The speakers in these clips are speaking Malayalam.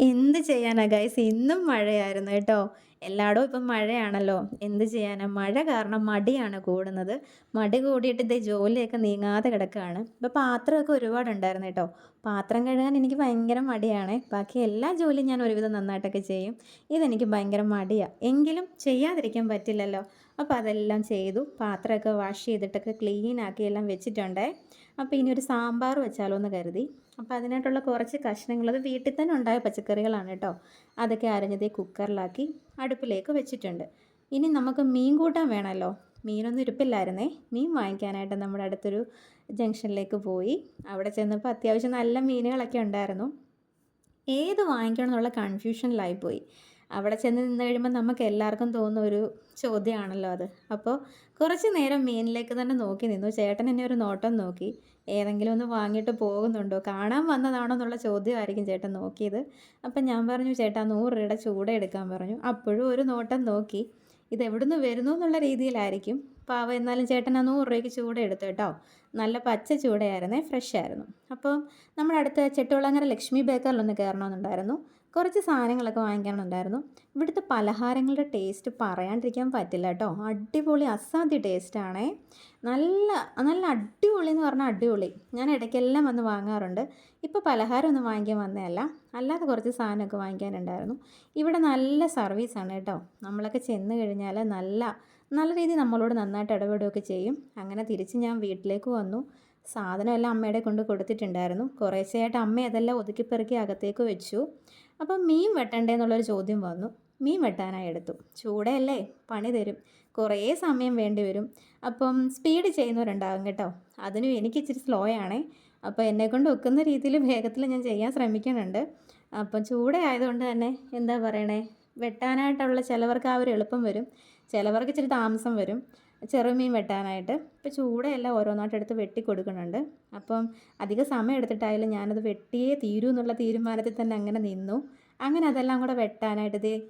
എന്ത് ചെയ്യാനാ ഗൈസ് ഇന്നും മഴയായിരുന്നു കേട്ടോ. എല്ലായിടവും ഇപ്പം മഴയാണല്ലോ. എന്ത് ചെയ്യാനാ? മഴ കാരണം മടിയാണ് കൂടുന്നത്. മടി കൂടിയിട്ട് ഇതേ ജോലിയൊക്കെ നീങ്ങാതെ കിടക്കുകയാണ്. ഇപ്പോൾ പാത്രമൊക്കെ ഒരുപാടുണ്ടായിരുന്നു കേട്ടോ. പാത്രം കഴുകാൻ എനിക്ക് ഭയങ്കര മടിയാണ്. ബാക്കി എല്ലാ ജോലിയും ഞാൻ ഒരുവിധം നന്നായിട്ടൊക്കെ ചെയ്യും. ഇതെനിക്ക് ഭയങ്കര മടിയാണ് എങ്കിലും ചെയ്യാതിരിക്കാൻ പറ്റില്ലല്ലോ. അപ്പോൾ അതെല്ലാം ചെയ്തു. പാത്രമൊക്കെ വാഷ് ചെയ്തിട്ടൊക്കെ ക്ലീൻ ആക്കി എല്ലാം വെച്ചിട്ടുണ്ടേ. അപ്പോൾ ഇനി ഒരു സാമ്പാർ വെച്ചാലോ എന്ന് കരുതി. അപ്പോൾ അതിനായിട്ടുള്ള കുറച്ച് കഷ്ണങ്ങൾ അത് വീട്ടിൽ തന്നെ ഉണ്ടായ പച്ചക്കറികളാണ് കേട്ടോ. അതൊക്കെ അരഞ്ഞതേ കുക്കറിലാക്കി അടുപ്പിലേക്ക് വെച്ചിട്ടുണ്ട്. ഇനി നമുക്ക് മീൻ കൂട്ടാൻ വേണമല്ലോ. മീനൊന്നും ഇരിപ്പില്ലായിരുന്നേ. മീൻ വാങ്ങിക്കാനായിട്ട് നമ്മുടെ അടുത്തൊരു ജംഗ്ഷനിലേക്ക് പോയി. അവിടെ ചെന്നപ്പോൾ അത്യാവശ്യം നല്ല മീനുകളൊക്കെ ഉണ്ടായിരുന്നു. ഏത് വാങ്ങിക്കണം എന്നുള്ള കൺഫ്യൂഷനിലായി പോയി. അവിടെ ചെന്ന് നിന്ന് കഴിയുമ്പോൾ നമുക്ക് എല്ലാവർക്കും തോന്നുന്ന ഒരു ചോദ്യമാണല്ലോ അത്. അപ്പോൾ കുറച്ച് നേരം മെയിനിലേക്ക് തന്നെ നോക്കി നിന്നു. ചേട്ടൻ എന്നെ ഒരു നോട്ടം നോക്കി. ഏതെങ്കിലും ഒന്ന് വാങ്ങിയിട്ട് പോകുന്നുണ്ടോ? കാണാൻ വന്നതാണോ എന്നുള്ള ചോദ്യമായിരിക്കും ചേട്ടൻ നോക്കിയത്. അപ്പം ഞാൻ പറഞ്ഞു ചേട്ടാ നൂറ് രൂപയുടെ ചൂട എടുക്കാൻ പറഞ്ഞു. അപ്പോഴും ഒരു നോട്ടം നോക്കി. ഇത് എവിടുന്ന് വരുന്നു? എന്നുള്ള രീതിയിലായിരിക്കും. പാവ എന്നാലും ചേട്ടൻ ആ നൂറ് രൂപയ്ക്ക് ചൂട എടുത്തു കേട്ടോ. നല്ല പച്ച ചൂടയായിരുന്നേ ഫ്രഷ് ആയിരുന്നു. അപ്പോൾ നമ്മുടെ അടുത്ത് ചെട്ടുവിളങ്ങര ലക്ഷ്മി ബേക്കറിലൊന്ന് കയറണമെന്നുണ്ടായിരുന്നു. കുറച്ച് സാധനങ്ങളൊക്കെ വാങ്ങിക്കാനുണ്ടായിരുന്നു. ഇവിടുത്തെ പലഹാരങ്ങളുടെ ടേസ്റ്റ് പറയാണ്ടിരിക്കാൻ പറ്റില്ല കേട്ടോ. അടിപൊളി അസാധ്യ ടേസ്റ്റാണേ നല്ല നല്ല അടിപൊളി എന്ന് പറഞ്ഞാൽ അടിപൊളി. ഞാൻ ഇടയ്ക്കെല്ലാം വന്ന് വാങ്ങാറുണ്ട്. ഇപ്പോൾ പലഹാരം ഒന്നും വാങ്ങിക്കാൻ വന്നതല്ല. അല്ലാതെ കുറച്ച് സാധനമൊക്കെ വാങ്ങിക്കാനുണ്ടായിരുന്നു. ഇവിടെ നല്ല സർവീസാണ് കേട്ടോ. നമ്മളൊക്കെ ചെന്ന് കഴിഞ്ഞാൽ നല്ല നല്ല രീതിയിൽ നമ്മളോട് നന്നായിട്ട് ഇടപെടുകയൊക്കെ ചെയ്യും. അങ്ങനെ തിരിച്ച് ഞാൻ വീട്ടിലേക്ക് വന്നു. സാധനമെല്ലാം അമ്മയുടെ കൊണ്ട് കൊടുത്തിട്ടുണ്ടായിരുന്നു. കുറേശ്ശെയായിട്ട് അമ്മ അതെല്ലാം ഒതുക്കിപ്പെറുക്കി അകത്തേക്ക് വെച്ചു. അപ്പം മീൻ വെട്ടണ്ടേ എന്നുള്ളൊരു ചോദ്യം വന്നു. മീൻ വെട്ടാനായി എടുത്തു. ചൂടയല്ലേ പണി തരും. കുറേ സമയം വേണ്ടി വരും. അപ്പം സ്പീഡ് ചെയ്യുന്നവരുണ്ടാകും കേട്ടോ. അതിനും എനിക്ക് ഇച്ചിരി സ്ലോ ആണേ. അപ്പോൾ എന്നെ എന്നെക്കൊണ്ട് ഒക്കുന്ന രീതിയിൽ വേഗത്തിൽ ഞാൻ ചെയ്യാൻ ശ്രമിക്കുന്നുണ്ട്. അപ്പം ചൂടയായതുകൊണ്ട് തന്നെ എന്താ പറയണേ? വെട്ടാനായിട്ടുള്ള ചിലവർക്ക് ആ ഒരു എളുപ്പം വരും. ചിലവർക്ക് ഇച്ചിരി താമസം വരും. ചെറുമീൻ വെട്ടാനായിട്ട്. ഇപ്പോൾ ചൂടെയെല്ലാം ഓരോന്നായിട്ട് എടുത്ത് വെട്ടി കൊടുക്കുന്നുണ്ട് അപ്പം അധിക സമയം എടുത്തിട്ടായാലും ഞാനത് വെട്ടിയേ തീരൂ എന്നുള്ള തീരുമാനത്തിൽ തന്നെ അങ്ങനെ നിന്നു. അങ്ങനെ അതെല്ലാം കൂടെ വെട്ടാനായിട്ട് ഇത്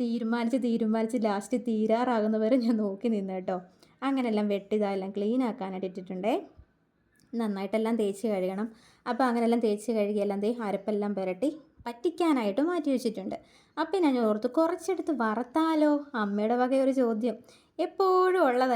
തീരുമാനിച്ച് തീരുമാനിച്ച് ലാസ്റ്റ് തീരാറാകുന്നവരെ ഞാൻ നോക്കി നിന്നു കേട്ടോ. അങ്ങനെയെല്ലാം വെട്ടിയതെല്ലാം ക്ലീൻ ആക്കാനായിട്ട് ഇട്ടിട്ടുണ്ടേ. നന്നായിട്ടെല്ലാം തേച്ച് കഴുകണം. അപ്പോൾ അങ്ങനെയെല്ലാം തേച്ച് കഴുകി എല്ലാം തേ അരപ്പെല്ലാം പുരട്ടി പറ്റിക്കാനായിട്ട് മാറ്റി വെച്ചിട്ടുണ്ട്. അപ്പം ഞാൻ ഓർത്ത് കുറച്ചെടുത്ത് വറുത്താലോ? അമ്മയുടെ വകയൊരു ചോദ്യം. എപ്പോഴും ഉള്ളതല്ല?